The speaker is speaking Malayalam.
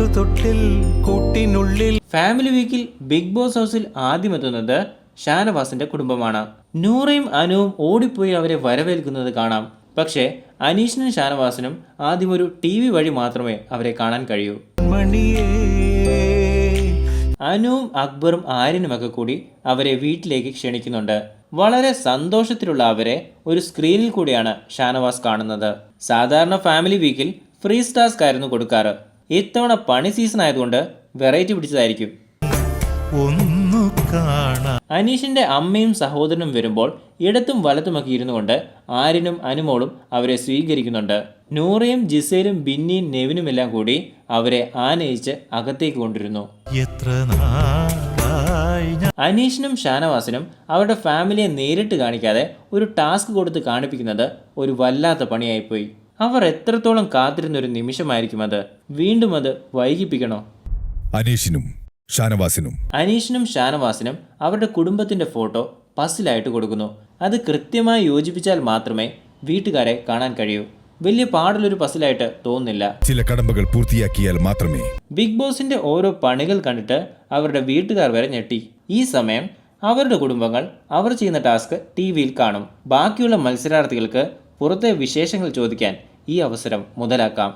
ആട്ടുതൊട്ടിൽ കൂട്ടിനുള്ളിൽ ഫാമിലി വീക്കിൽ ബിഗ് ബോസ് ഹൗസിൽ ആദ്യം എത്തുന്നത് ഷാനവാസിന്റെ കുടുംബമാണ്. നൂറയും അനുവും ഓടിപ്പോയി അവരെ വരവേൽക്കുന്നത് കാണാം. പക്ഷേ അനീഷിനും ഷാനവാസിനും ആദ്യം ഒരു ടി വി വഴി മാത്രമേ അവരെ കാണാൻ കഴിയൂ. അനുവും അക്ബറും ആര്യനുമൊക്കെ കൂടി അവരെ വീട്ടിലേക്ക് ക്ഷണിക്കുന്നുണ്ട്. വളരെ സന്തോഷത്തിലുള്ള അവരെ ഒരു സ്ക്രീനിൽ കൂടിയാണ് ഷാനവാസ് കാണുന്നത്. സാധാരണ ഫാമിലി വീക്കിൽ ഫ്രീ സ്റ്റാസ്ക് ആയിരുന്നു കൊടുക്കാറ്. ഇത്തവണ പണി സീസൺ ആയതുകൊണ്ട് വെറൈറ്റി പിടിച്ചതായിരിക്കും. അനീഷിന്റെ അമ്മയും സഹോദരനും വരുമ്പോൾ ഇടത്തും വലത്തുമൊക്കെ ഇരുന്നു കൊണ്ട് ആര്യനും അനുമോളും അവരെ സ്വീകരിക്കുന്നുണ്ട്. നൂറയും ജിസേലും ബിന്നിയും നെവിനുമെല്ലാം കൂടി അവരെ ആനയിച്ച് അകത്തേക്ക് കൊണ്ടിരുന്നു. അനീഷിനും ഷാനവാസിനും അവരുടെ ഫാമിലിയെ നേരിട്ട് കാണിക്കാതെ ഒരു ടാസ്ക് കൊടുത്ത് കാണിപ്പിക്കുന്നത് ഒരു വല്ലാത്ത പണിയായിപ്പോയി. അവർ എത്രത്തോളം കാത്തിരുന്ന ഒരു നിമിഷമായിരിക്കും അത്? വീണ്ടും അത് വൈകിപ്പിക്കണോ? അനീഷിനും ഷാനവാസിനും. അനീഷിനും ഷാനവാസിനും അവരുടെ കുടുംബത്തിന്റെ ഫോട്ടോ പസിലായിട്ട് കൊടുക്കുന്നു. അത് കൃത്യമായി യോജിപ്പിച്ചാൽ മാത്രമേ വീട്ടുകാരെ കാണാൻ കഴിയൂ. വലിയ പാടുള്ളൊരു പസിലായിട്ട് തോന്നുന്നില്ല. ചില കടമ്പകൾ പൂർത്തിയാക്കിയാൽ മാത്രമേ. ബിഗ് ബോസിന്റെ ഓരോ പണികൾ കണ്ടിട്ട് അവരുടെ വീട്ടുകാർ വരെ ഞെട്ടി. ഈ സമയം അവരുടെ കുടുംബങ്ങൾ അവർ ചെയ്യുന്ന ടാസ്ക് ടി വിയിൽ കാണും. ബാക്കിയുള്ള മത്സരാർത്ഥികൾക്ക് പുറത്തെ വിശേഷങ്ങൾ ചോദിക്കാൻ ഈ അവസരം മുതലാക്കാം.